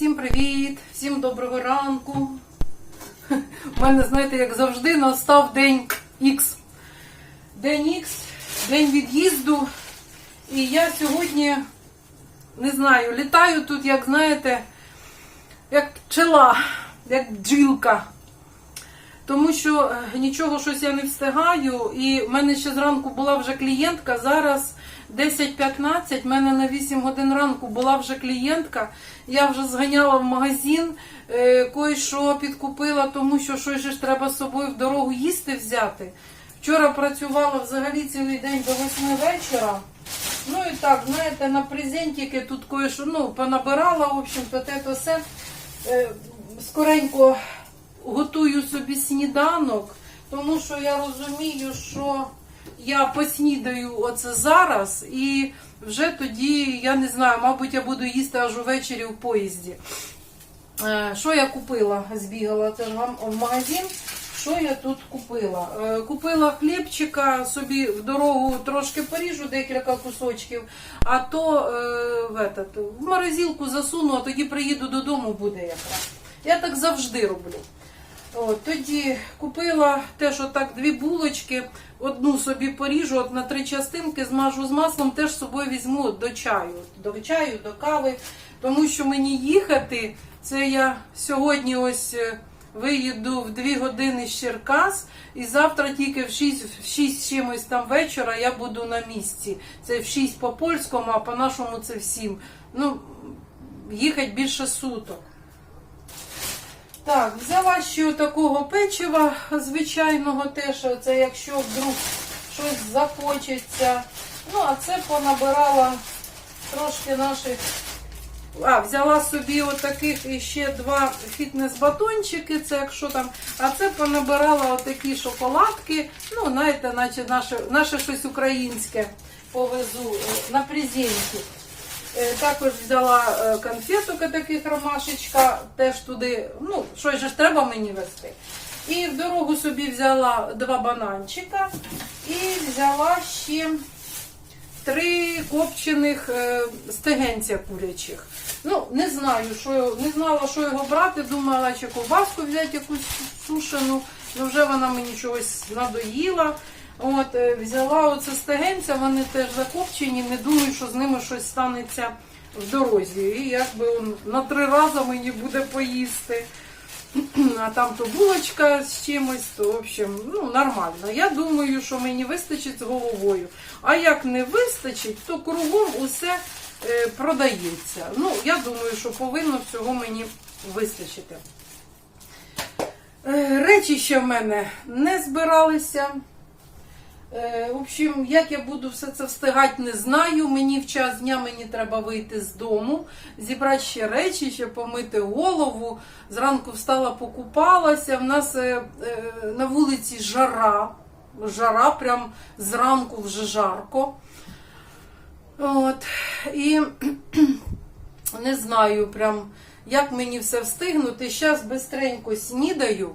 Всім привіт! Всім доброго ранку. У мене, знаєте, як завжди, настав день Х. День Х, день від'їзду. І я сьогодні, не знаю, літаю тут, як знаєте, як пчела, як бджілка. Тому що е, нічого щось я не встигаю. І в мене ще зранку була вже клієнтка. Зараз 10.15, в мене на 8 годин ранку була вже клієнтка. Я вже зганяла в магазин, е, кое-що підкупила, тому що щось ж треба з собою в дорогу їсти взяти. Вчора працювала взагалі цілий день до 8 вечора. Ну і так, знаєте, на презентики тут кое-що ну, понабирала, в общем-то, те то все. Е, скоренько готую собі сніданок, тому що я розумію, що я поснідаю оце зараз, і вже тоді, я не знаю, мабуть, я буду їсти аж увечері в поїзді. Е, Що я купила? Збігала це вам в магазин. Що я тут купила? Е, Купила хлібчика, собі в дорогу трошки поріжу декілька кусочків, а то е, в, этот, в морозилку засуну, а тоді приїду додому буде якраз. Я так завжди роблю. От, тоді купила теж отак дві булочки, одну собі поріжу от на три частинки, змажу з маслом, теж з собою візьму до чаю, до чаю, до кави, тому що мені їхати, це я сьогодні ось е, виїду в 2 години з Черкас, і завтра тільки в 6, в 6 чимось там вечора я буду на місці. Це в 6 по польському, а по нашому це в 7. Ну, їхати більше суток. Так, взяла ще такого печива звичайного теж, це якщо вдруг щось захочеться. Ну, а це понабирала трошки наших. А, взяла собі отаких іще два фітнес-батончики, це якщо там. А це понабирала отакі шоколадки. Ну, знаєте, наче наше, наше щось українське повезу е, на презенті. Е, Також взяла е, конфеток таких ромашечка, теж туди, ну, щось ж треба мені вести. І в дорогу собі взяла два бананчика і взяла ще три копчених е, стегенця курячих. Ну, не знаю, що не знала, що його брати, думала, чи ковбаску взяти якусь сушену, ну вже вона мені чогось надоїла. От, е, взяла оце стегенця, вони теж закопчені, не думаю, що з ними щось станеться в дорозі. І якби на три рази мені буде поїсти. А там то булочка з чимось, то в общем, ну нормально. Я думаю, що мені вистачить з головою. А як не вистачить, то кругом усе е, продається. Ну, я думаю, що повинно всього мені вистачити. Е, речі ще в мене не збиралися. Е, В общем, як я буду все це встигати, не знаю. Мені в час дня мені треба вийти з дому, зібрати ще речі, ще помити голову. Зранку встала, покупалася. В нас е, е, на вулиці жара. Жара, прям зранку вже жарко. От. І не знаю, прям, як мені все встигнути. Зараз бистренько снідаю.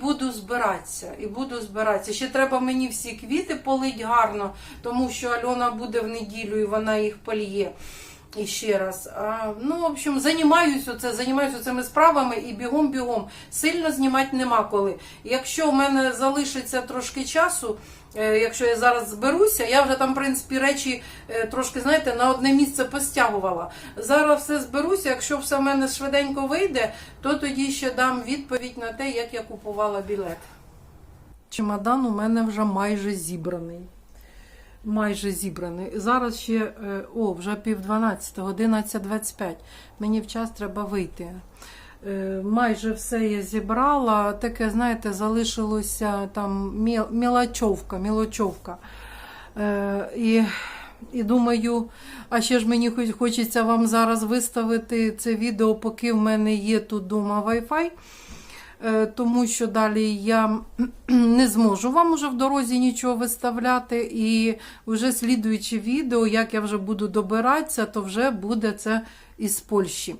Буду збиратися. І буду збиратися. Ще треба мені всі квіти полить гарно, тому що Альона буде в неділю і вона їх польє. І ще раз. А, ну, в общем, займаюся це, займаюся цими справами і бігом-бігом. Сильно знімати нема коли. Якщо в мене залишиться трошки часу, е, якщо я зараз зберуся, я вже там, в принципі, речі е, трошки, знаєте, на одне місце постягувала. Зараз все зберуся, якщо все в мене швиденько вийде, то тоді ще дам відповідь на те, як я купувала білет. Чемодан у мене вже майже зібраний. Майже зібраний. Зараз ще, е, о, вже пів 12, 11.25. Мені в час треба вийти. Е, Майже все я зібрала. Таке, знаєте, залишилося там міл- мілочовка, мілочовка. Е, І, і думаю, а ще ж мені хочеться вам зараз виставити це відео, поки в мене є тут вдома Wi-Fi. Е, Тому що далі я не зможу вам уже в дорозі нічого виставляти. І вже слідуючи відео, як я вже буду добиратися, то вже буде це із Польщі.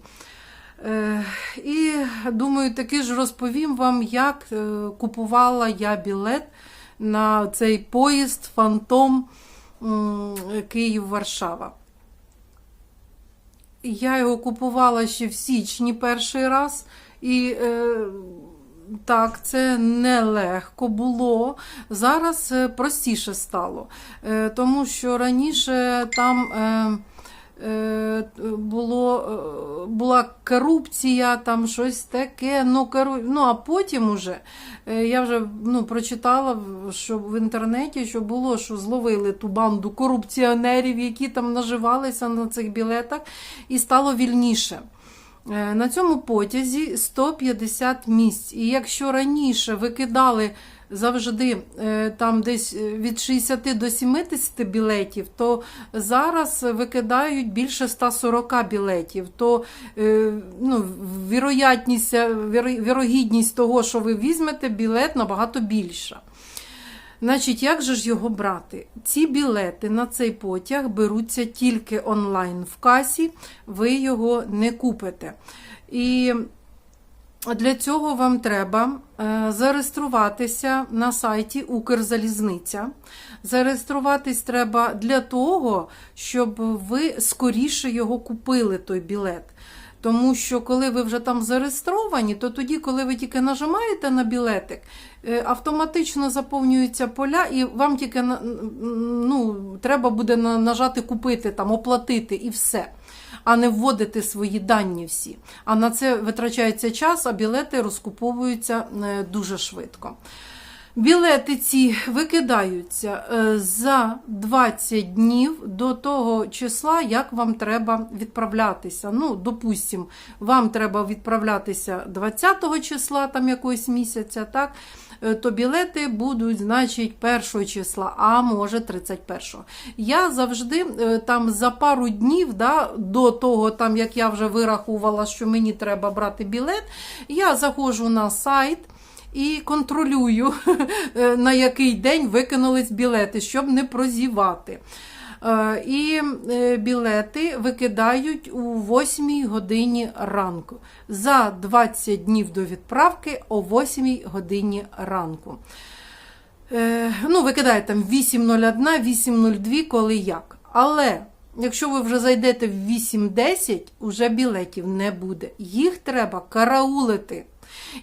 Е, І думаю, таки ж розповім вам, як е, купувала я білет на цей поїзд Фантом Київ-Варшава. я його купувала ще в січні перший раз. І так, це нелегко було. Зараз е, простіше стало. Е, тому що раніше там. Е, було, була корупція, там щось таке. Ну, кору... ну а потім уже я вже ну, прочитала що в інтернеті, що було, що зловили ту банду корупціонерів, які там наживалися на цих білетах, і стало вільніше. Е, На цьому потязі 150 місць. І якщо раніше викидали завжди е, там десь е, від 60 до 70 білетів, то зараз викидають більше 140 білетів. То ну, вірогідність того, що ви візьмете білет, набагато більша. Значить, як же ж його брати? Ці білети на цей потяг беруться тільки онлайн в касі, ви його не купите. І для цього вам треба е, зареєструватися на сайті Укрзалізниця. Зареєструватись треба для того, щоб ви скоріше його купили, той білет. Тому що коли ви вже там зареєстровані, то тоді, коли ви тільки нажимаєте на білетик, е, автоматично заповнюються поля, і вам тільки ну, треба буде нажати купити, там, оплатити і все. А не вводити свої дані всі. А на це витрачається час, а білети розкуповуються е, дуже швидко. Білети ці викидаються е, за 20 днів до того числа, як вам треба відправлятися. Ну, допустимо, вам треба відправлятися 20 числа там якогось місяця, так? Е, То білети будуть, значить, 1 числа, а може 31. Я завжди е, там за пару днів да, до того, там, як я вже вирахувала, що мені треба брати білет, я заходжу на сайт і контролюю, е, на який день викинулись білети, щоб не прозівати. Е, І е, білети викидають у 8 годині ранку. За 20 днів до відправки о 8 годині ранку. Ну, викидають там 8.01, 8.02, коли як. Але якщо ви вже зайдете в 8.10, уже білетів не буде. Їх треба караулити.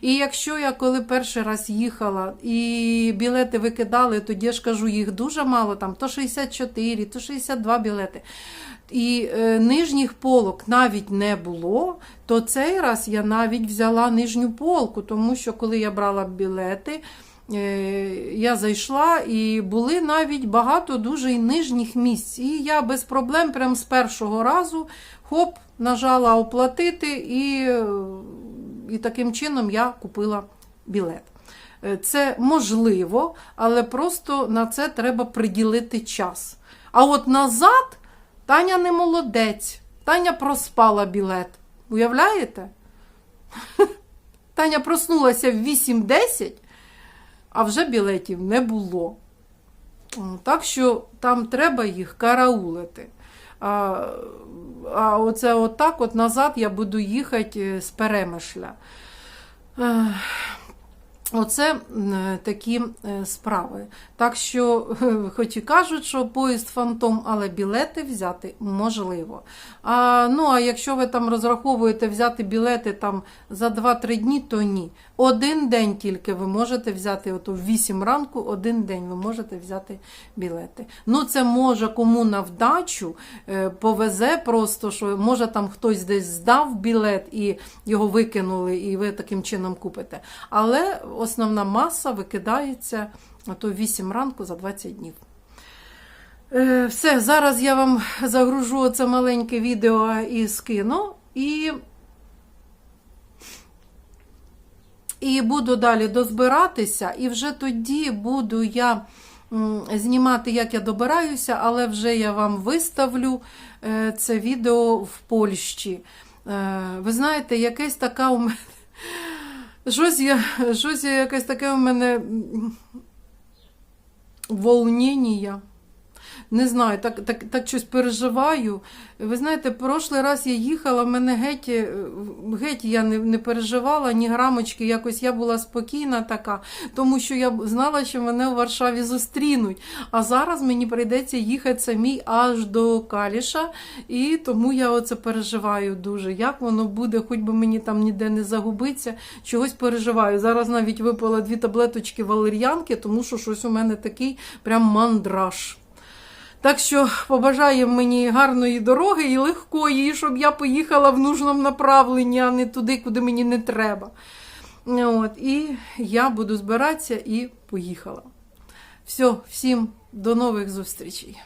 І якщо я коли перший раз їхала і білети викидали, тоді я ж кажу, їх дуже мало, там то 64, то 62 білети. І е, нижніх полок навіть не було, то цей раз я навіть взяла нижню полку, тому що коли я брала білети, е, я зайшла і були навіть багато дуже і нижніх місць. І я без проблем, прям з першого разу, хоп, нажала оплатити, і, е, і таким чином я купила білет. Е, Це можливо, але просто на це треба приділити час. А от назад Таня не молодець. Таня проспала білет. Уявляєте? Таня проснулася в 8.10, а вже білетів не було. Так що там треба їх караулити. А, а оце отак от назад я буду їхати е, з перемишля. Оце такі е, справи. Так що, хоч і кажуть, що поїзд фантом, але білети взяти можливо. А, ну, а якщо ви там розраховуєте взяти білети там за 2-3 дні, то ні. Один день тільки ви можете взяти, от в 8 ранку, один день ви можете взяти білети. Ну, це може кому на вдачу е, повезе просто, що може там хтось десь здав білет і його викинули, і ви таким чином купите. Але основна маса викидається ото в 8 ранку за 20 днів. Е, Все, зараз я вам загружу це маленьке відео і скину. І, і буду далі дозбиратися, і вже тоді буду я знімати, як я добираюся, але вже я вам виставлю е, це відео в Польщі. Е, Ви знаєте, якесь така у мене. Щось я, щось якесь таке у мене волнення. Не знаю, так, так, так щось переживаю. Ви знаєте, прошлий раз я їхала, в мене геть, е, геть я не, не переживала ні грамочки, якось я була спокійна така, тому що я знала, що мене у Варшаві зустрінуть. А зараз мені прийдеться їхати самій аж до Каліша, і тому я оце переживаю дуже. Як воно буде, хоч би мені там ніде не загубитися, чогось переживаю. Зараз навіть випила дві таблеточки валер'янки, тому що щось у мене такий прям мандраж. Так що побажає мені гарної дороги і легкої, і щоб я поїхала в нужному направленні, а не туди, куди мені не треба. От, і я буду збиратися і поїхала. Все, всім до нових зустрічей.